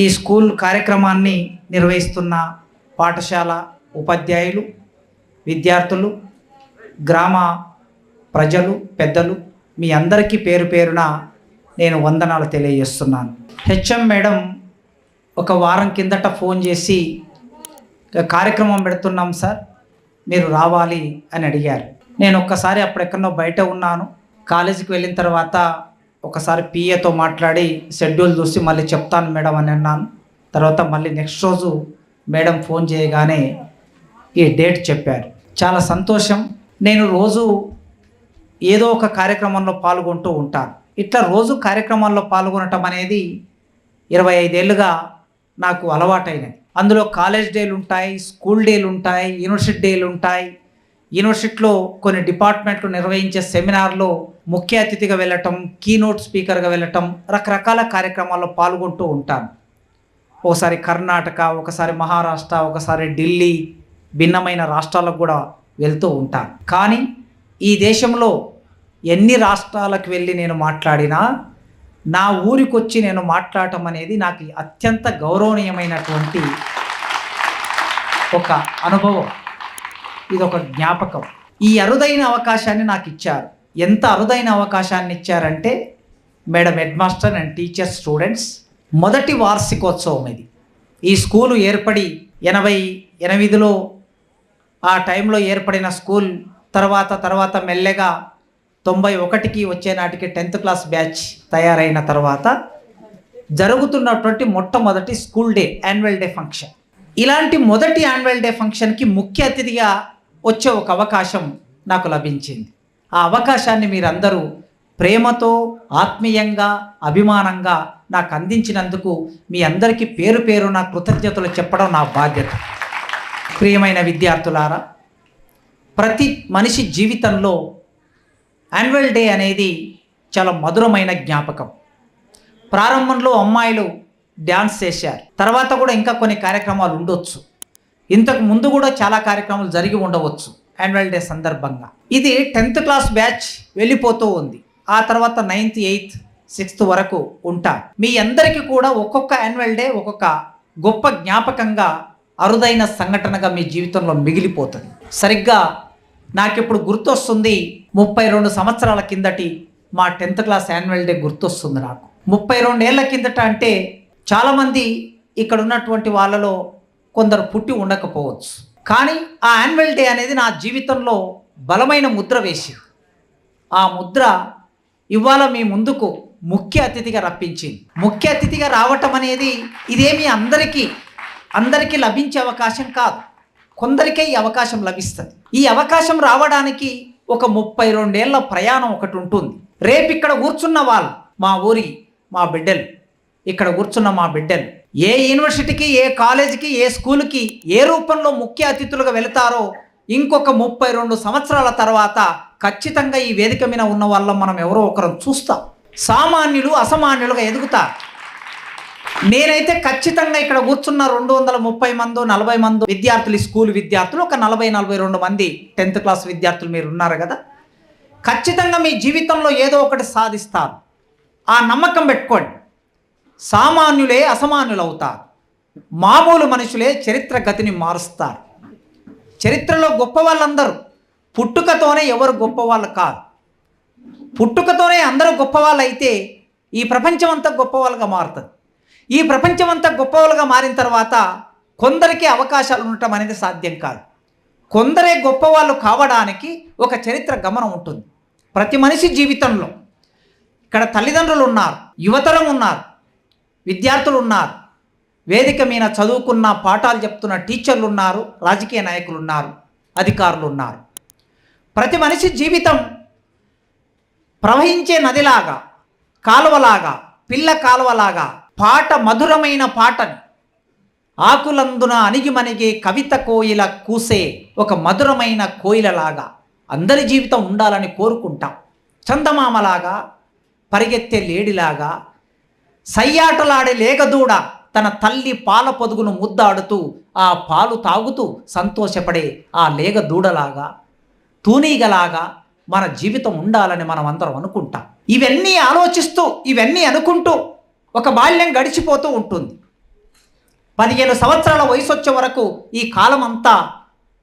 ఈ స్కూల్ కార్యక్రమాన్ని నిర్వహిస్తున్న పాఠశాల ఉపాధ్యాయులు విద్యార్థులు గ్రామ ప్రజలు పెద్దలు మీ అందరికీ పేరు పేరున నేను వందనాలు తెలియజేస్తున్నాను. హెచ్ఎం మేడం ఒక వారం కిందట ఫోన్ చేసి కార్యక్రమం పెడుతున్నాం సార్ మీరు రావాలి అని అడిగారు. నేను ఒక్కసారి అప్పుడెక్కడో బయట ఉన్నాను. కాలేజీకి వెళ్ళిన తర్వాత ఒకసారి పిఏతో మాట్లాడి షెడ్యూల్ చూసి మళ్ళీ చెప్తాను మేడం అని అన్నాను. తర్వాత మళ్ళీ నెక్స్ట్ రోజు మేడం ఫోన్ చేయగానే ఈ డేట్ చెప్పారు. చాలా సంతోషం. నేను రోజు ఏదో ఒక కార్యక్రమంలో పాల్గొంటూ ఉంటాను. ఇట్లా రోజు కార్యక్రమాల్లో పాల్గొనటం అనేది ఇరవై ఐదేళ్ళుగా నాకు అలవాటైనది. అందులో కాలేజ్ డేలు ఉంటాయి స్కూల్ డేలు ఉంటాయి యూనివర్సిటీ డేలు ఉంటాయి. యూనివర్సిటీలో కొన్ని డిపార్ట్మెంట్లు నిర్వహించే సెమినార్లో ముఖ్య అతిథిగా వెళ్ళటం కీనోట్ స్పీకర్గా వెళ్ళటం రకరకాల కార్యక్రమాల్లో పాల్గొంటూ ఉంటాను. ఒకసారి కర్ణాటక ఒకసారి మహారాష్ట్ర ఒకసారి ఢిల్లీ భిన్నమైన రాష్ట్రాలకు కూడా వెళ్తూ ఉంటాను. కానీ ఈ దేశంలో ఎన్ని రాష్ట్రాలకు వెళ్ళి నేను మాట్లాడినా నా ఊరికి వచ్చి నేను మాట్లాడటం అనేది నాకు అత్యంత గౌరవనీయమైనటువంటి ఒక అనుభవం. ఇది ఒక జ్ఞాపకం. ఈ అరుదైన అవకాశాన్ని నాకు ఇచ్చారు ఎంత అరుదైన అవకాశాన్ని ఇచ్చారంటే madam head master and teacher students మొదటి వార్షికోత్సవం ఇది ఈ స్కూలు ఏర్పడి ఎనభై ఎనిమిదిలో ఆ టైంలో ఏర్పడిన స్కూల్ తర్వాత తర్వాత మెల్లగా తొంభై ఒకటికి వచ్చే నాటికి టెన్త్ క్లాస్ బ్యాచ్ తయారైన తర్వాత జరుగుతున్నటువంటి మొట్టమొదటి school day annual day function. ఇలాంటి మొదటి యాన్యువల్ డే ఫంక్షన్కి ముఖ్య అతిథిగా వచ్చే ఒక అవకాశం నాకు లభించింది. ఆ అవకాశాన్ని మీరందరూ ప్రేమతో ఆత్మీయంగా అభిమానంగా నాకు అందించినందుకు మీ అందరికీ పేరు పేరు నా కృతజ్ఞతలు చెప్పడం నా బాధ్యత. ప్రియమైన విద్యార్థులారా ప్రతి మనిషి జీవితంలో యాన్యువల్ డే అనేది చాలా మధురమైన జ్ఞాపకం. ప్రారంభంలో అమ్మాయిలు డ్యాన్స్ చేశారు. తర్వాత కూడా ఇంకా కొన్ని కార్యక్రమాలు ఉండొచ్చు. ఇంతకు ముందు కూడా చాలా కార్యక్రమాలు జరిగి ఉండవచ్చు యాన్యువల్ డే సందర్భంగా. ఇది టెన్త్ క్లాస్ బ్యాచ్ వెళ్ళిపోతూ ఉంది. ఆ తర్వాత నైన్త్ ఎయిత్ సిక్స్త్ వరకు ఉంటా. మీ అందరికీ కూడా ఒక్కొక్క యాన్యువల్ డే ఒక్కొక్క గొప్ప జ్ఞాపకంగా అరుదైన సంఘటనగా మీ జీవితంలో మిగిలిపోతుంది. సరిగ్గా నాకిప్పుడు గుర్తొస్తుంది ముప్పై రెండు సంవత్సరాల కిందటి మా టెన్త్ క్లాస్ యాన్యువల్ డే గుర్తొస్తుంది నాకు. ముప్పై రెండేళ్ళ కిందట అంటే చాలామంది ఇక్కడ ఉన్నటువంటి వాళ్ళలో కొందరు పుట్టి ఉండకపోవచ్చు. కానీ ఆ యాన్యువల్ డే అనేది నా జీవితంలో బలమైన ముద్ర వేసి ఆ ముద్ర ఇవాళ మీ ముందుకు ముఖ్య అతిథిగా రప్పించింది. ముఖ్య అతిథిగా రావటం అనేది ఇదేమి అందరికీ అందరికీ లభించే అవకాశం కాదు. కొందరికే ఈ అవకాశం లభిస్తుంది. ఈ అవకాశం రావడానికి ఒక ముప్పై రెండేళ్ళ ప్రయాణం ఒకటి ఉంటుంది. రేపు ఇక్కడ కూర్చున్న వాళ్ళు మా ఊరి మా బిడ్డలు ఇక్కడ కూర్చున్న మా బిడ్డలు ఏ యూనివర్సిటీకి ఏ కాలేజీకి ఏ స్కూల్కి ఏ రూపంలో ముఖ్య అతిథులుగా వెళతారో ఇంకొక ముప్పై రెండు సంవత్సరాల తర్వాత ఖచ్చితంగా ఈ వేదిక మీద ఉన్న వాళ్ళం మనం ఎవరో ఒకరం చూస్తాం. సామాన్యులు అసామాన్యులుగా ఎదుగుతారు. నేనైతే ఖచ్చితంగా ఇక్కడ కూర్చున్న రెండు వందల ముప్పై మంది నలభై మంది విద్యార్థులు ఈ స్కూల్ విద్యార్థులు ఒక నలభై నలభై రెండు మంది టెన్త్ క్లాస్ విద్యార్థులు మీరు ఉన్నారు కదా. ఖచ్చితంగా మీ జీవితంలో ఏదో ఒకటి సాధిస్తారు. ఆ నమ్మకం పెట్టుకోండి. సామాన్యులే అసమాన్యులవుతారు మామూలు మనుషులే చరిత్ర గతిని మారుస్తారు. చరిత్రలో గొప్ప వాళ్ళందరూ పుట్టుకతోనే ఎవరు గొప్ప వాళ్ళు కాదు. పుట్టుకతోనే అందరూ గొప్పవాళ్ళు అయితే ఈ ప్రపంచం అంతా గొప్పవాళ్ళుగా మారుతుంది. ఈ ప్రపంచం అంతా గొప్పవాళ్ళుగా మారిన తర్వాత కొందరికి అవకాశాలు ఉండటం అనేది సాధ్యం కాదు. కొందరే గొప్పవాళ్ళు కావడానికి ఒక చరిత్ర గమనం ఉంటుంది. ప్రతి మనిషి జీవితంలో ఇక్కడ తల్లిదండ్రులు ఉన్నారు యువతరం ఉన్నారు విద్యార్థులు ఉన్నారు వేదిక మీద చదువుకున్న పాఠాలు చెప్తున్న టీచర్లు ఉన్నారు రాజకీయ నాయకులు ఉన్నారు అధికారులు ఉన్నారు ప్రతి మనిషి జీవితం ప్రవహించే నదిలాగా కాలువలాగా పిల్ల కాలువలాగా పాట మధురమైన పాటని ఆకులందున అణిగిమణిగే కవిత కోయిల కూసే ఒక మధురమైన కోయిలలాగా అందరి జీవితం ఉండాలని కోరుకుంటాం. చందమామలాగా పరిగెత్తే లేడిలాగా సయ్యాటలాడే లేగదూడ తన తల్లి పాల పొదుగును ముద్దాడుతూ ఆ పాలు తాగుతూ సంతోషపడే ఆ లేగ దూడలాగా తూనీగలాగా మన జీవితం ఉండాలని మనం అందరం అనుకుంటాం. ఇవన్నీ ఆలోచిస్తూ ఇవన్నీ అనుకుంటూ ఒక బాల్యం గడిచిపోతూ ఉంటుంది. పదిహేను సంవత్సరాల వయసు వచ్చే వరకు ఈ కాలం అంతా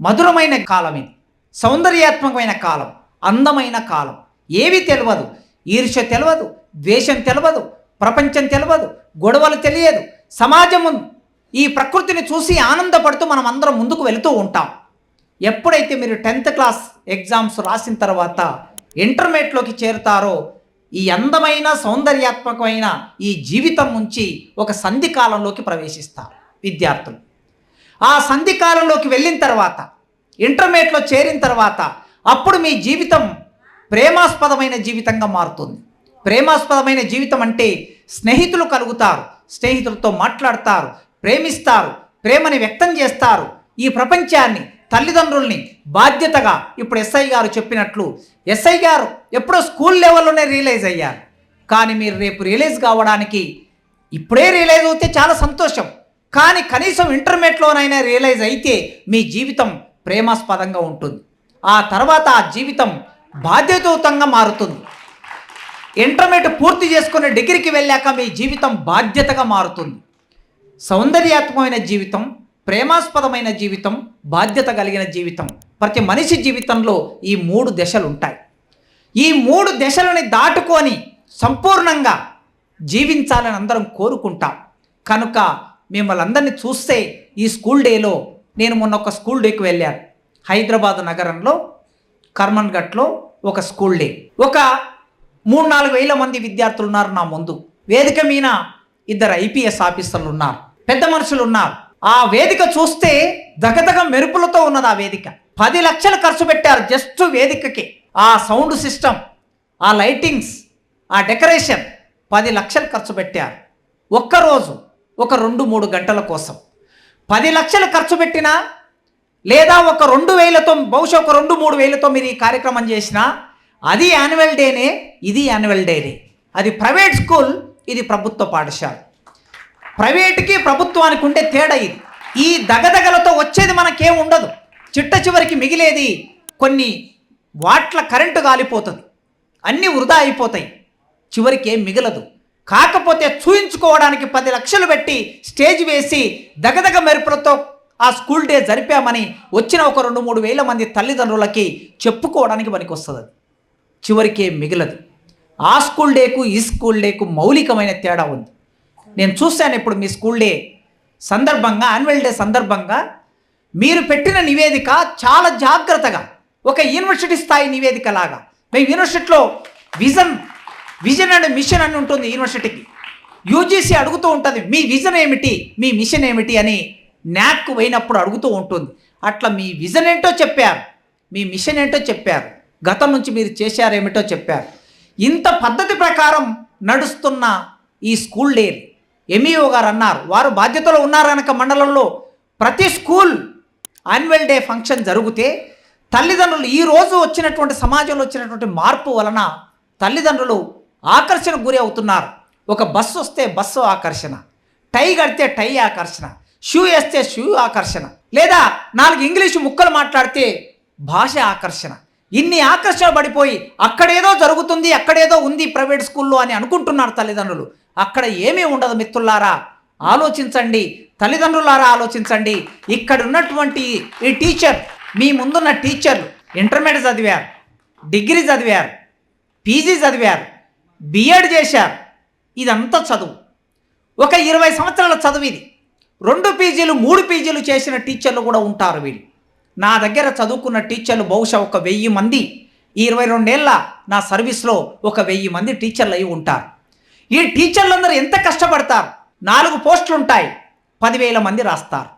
మధురమైన కాలం ఇది సౌందర్యాత్మకమైన కాలం అందమైన కాలం. ఏవి తెలియదు ఈర్ష్య తెలియదు ద్వేషం తెలియదు ప్రపంచం తెలియదు గొడవలు తెలియదు. సమాజము ఈ ప్రకృతిని చూసి ఆనందపడుతూ మనం అందరం ముందుకు వెళుతూ ఉంటాం. ఎప్పుడైతే మీరు టెన్త్ క్లాస్ ఎగ్జామ్స్ రాసిన తర్వాత ఇంటర్మీడియట్లోకి చేరుతారో ఈ అందమైన సౌందర్యాత్మకమైన ఈ జీవితం నుంచి ఒక సంధి కాలంలోకి ప్రవేశిస్తారు విద్యార్థులు. ఆ సంధి కాలంలోకి వెళ్ళిన తర్వాత ఇంటర్మీడియట్లో చేరిన తర్వాత అప్పుడు మీ జీవితం ప్రేమాస్పదమైన జీవితంగా మారుతుంది. ప్రేమాస్పదమైన జీవితం అంటే స్నేహితులు కలుగుతారు స్నేహితులతో మాట్లాడతారు ప్రేమిస్తారు ప్రేమని వ్యక్తం చేస్తారు. ఈ ప్రపంచాన్ని తల్లిదండ్రుల్ని బాధ్యతగా ఇప్పుడు ఎస్ఐ గారు చెప్పినట్లు ఎస్ఐ గారు ఎప్పుడో స్కూల్ లెవెల్లోనే రియలైజ్ అయ్యారు. కానీ మీరు రేపు రియలైజ్ కావడానికి ఇప్పుడే రియలైజ్ అవుతే చాలా సంతోషం. కానీ కనీసం ఇంటర్మీడియట్లోనైనా రియలైజ్ అయితే మీ జీవితం ప్రేమాస్పదంగా ఉంటుంది. ఆ తర్వాత ఆ జీవితం బాధ్యతాయుతంగా మారుతుంది. ఇంటర్మీడియట్ పూర్తి చేసుకుని డిగ్రీకి వెళ్ళాక మీ జీవితం బాధ్యతగా మారుతుంది. సౌందర్యాత్మకమైన జీవితం ప్రేమాస్పదమైన జీవితం బాధ్యత కలిగిన జీవితం. ప్రతి మనిషి జీవితంలో ఈ మూడు దశలు ఉంటాయి. ఈ మూడు దశలని దాటుకొని సంపూర్ణంగా జీవించాలని అందరం కోరుకుంటాం. కనుక మిమ్మల్ని అందరినీ చూస్తే ఈ స్కూల్ డేలో నేను మొన్న ఒక స్కూల్ డేకి వెళ్ళాను. హైదరాబాద్ నగరంలో కర్మన్ఘట్లో ఒక స్కూల్ డే. ఒక మూడు నాలుగు వేల మంది విద్యార్థులు ఉన్నారు నా ముందు. వేదిక మీద ఇద్దరు ఐపీఎస్ ఆఫీసర్లు ఉన్నారు. పెద్ద మనుషులు ఉన్నారు. ఆ వేదిక చూస్తే దగదగ మెరుపులతో ఉన్నది ఆ వేదిక. పది లక్షలు ఖర్చు పెట్టారు జస్ట్ వేదికకి. ఆ సౌండ్ సిస్టమ్ ఆ లైటింగ్స్ ఆ డెకరేషన్ పది లక్షలు ఖర్చు పెట్టారు. ఒక్కరోజు ఒక రెండు మూడు గంటల కోసం. పది లక్షలు ఖర్చు పెట్టినా లేదా ఒక రెండు వేలతో బహుశా ఒక రెండు మూడు వేలతో మీరు ఈ కార్యక్రమం చేసినా అది యాన్యువల్ డేనే ఇది యాన్యువల్ డేనే అది ప్రైవేట్ స్కూల్ ఇది ప్రభుత్వ పాఠశాల. ప్రైవేట్కి ప్రభుత్వానికి ఉండే తేడా ఇది. ఈ దగదగలతో వచ్చేది మనకేం ఉండదు. చిట్ట చివరికి మిగిలేది కొన్ని వాట్ల కరెంటు కాలిపోతుంది అన్నీ వృధా అయిపోతాయి. చివరికి ఏం మిగలదు. కాకపోతే చూయించుకోవడానికి పది లక్షలు పెట్టి స్టేజ్ వేసి దగదగ మెరుపులతో ఆ స్కూల్ డే జరిపామని వచ్చిన ఒక రెండు మూడు వేల మంది తల్లిదండ్రులకి చెప్పుకోవడానికి పనికి వస్తుంది చివరికే మిగలదు. ఆ స్కూల్ డేకు ఈ స్కూల్ డేకు మౌలికమైన తేడా ఉంది. నేను చూశాను ఇప్పుడు మీ స్కూల్ డే సందర్భంగా యాన్యువల్ డే సందర్భంగా మీరు పెట్టిన నివేదిక చాలా జాగ్రత్తగా ఒక యూనివర్సిటీ స్థాయి నివేదిక లాగా మేము యూనివర్సిటీలో విజన్ విజన్ అండ్ మిషన్ అని ఉంటుంది యూనివర్సిటీకి. యూజీసీ అడుగుతూ ఉంటుంది మీ విజన్ ఏమిటి? మీ మిషన్ ఏమిటి? అని న్యాక్ పోయినప్పుడు అడుగుతూ ఉంటుంది. అట్లా మీ విజన్ ఏంటో చెప్పారు. మీ మిషన్ ఏంటో చెప్పారు. గతం నుంచి మీరు చేశారేమిటో చెప్పారు. ఇంత పద్ధతి ప్రకారం నడుస్తున్న ఈ స్కూల్ డే ఎంఈఓ గారు అన్నారు. వారు బాధ్యతలో ఉన్నారు కనుక మండలంలో ప్రతి స్కూల్ యాన్యువల్ డే ఫంక్షన్ జరిగితే తల్లిదండ్రులు ఈరోజు వచ్చినటువంటి సమాజంలో వచ్చినటువంటి మార్పు వలన తల్లిదండ్రులు ఆకర్షణకు గురి అవుతున్నారు. ఒక బస్సు వస్తే బస్సు ఆకర్షణ టై కడితే టై ఆకర్షణ షూ వేస్తే షూ ఆకర్షణ లేదా నాలుగు ఇంగ్లీషు ముక్కలు మాట్లాడితే భాష ఆకర్షణ. ఇన్ని ఆకర్షణ పడిపోయి అక్కడేదో జరుగుతుంది అక్కడేదో ఉంది ప్రైవేట్ స్కూల్లో అని అనుకుంటున్నారు తల్లిదండ్రులు. అక్కడ ఏమీ ఉండదు మిత్రులారా. ఆలోచించండి. తల్లిదండ్రులారా ఆలోచించండి. ఇక్కడ ఉన్నటువంటి ఈ టీచర్ మీ ముందున్న టీచర్లు ఇంటర్మీడియట్ చదివారు డిగ్రీ చదివారు పీజీ చదివారు బిఎడ్ చేశారు. ఇదంతా చదువు. ఒక ఇరవై సంవత్సరాల చదువు ఇది. రెండు పీజీలు మూడు పీజీలు చేసిన టీచర్లు కూడా ఉంటారు వీళ్ళు. నా దగ్గర చదువుకున్న టీచర్లు బహుశా ఒక వెయ్యి మంది. ఈ ఇరవై రెండేళ్ళ నా సర్వీస్లో ఒక వెయ్యి మంది టీచర్లు అయి ఉంటారు. ఈ టీచర్లందరూ ఎంత కష్టపడతారు? నాలుగు పోస్టులు ఉంటాయి పదివేల మంది రాస్తారు.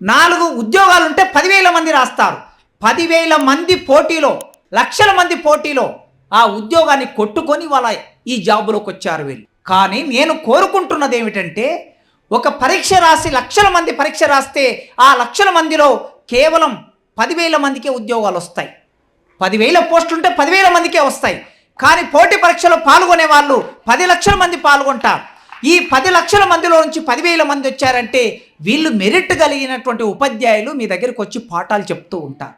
నాలుగు ఉద్యోగాలు ఉంటే పదివేల మంది రాస్తారు. పదివేల మంది పోటీలో లక్షల మంది పోటీలో ఆ ఉద్యోగాన్ని కొట్టుకొని వాళ్ళ ఈ జాబులోకి వచ్చారు వీళ్ళు. కానీ నేను కోరుకుంటున్నది ఏమిటంటే ఒక పరీక్ష రాసి లక్షల మంది పరీక్ష రాస్తే ఆ లక్షల మందిలో కేవలం పదివేల మందికే ఉద్యోగాలు వస్తాయి. పదివేల పోస్టులు ఉంటే పదివేల మందికే వస్తాయి. కానీ పోటీ పరీక్షలో పాల్గొనే వాళ్ళు పది లక్షల మంది పాల్గొంటారు. ఈ పది లక్షల మందిలో నుంచి పదివేల మంది వచ్చారంటే వీళ్ళు మెరిట్ కలిగినటువంటి ఉపాధ్యాయులు మీ దగ్గరికి వచ్చి పాఠాలు చెప్తూ ఉంటారు.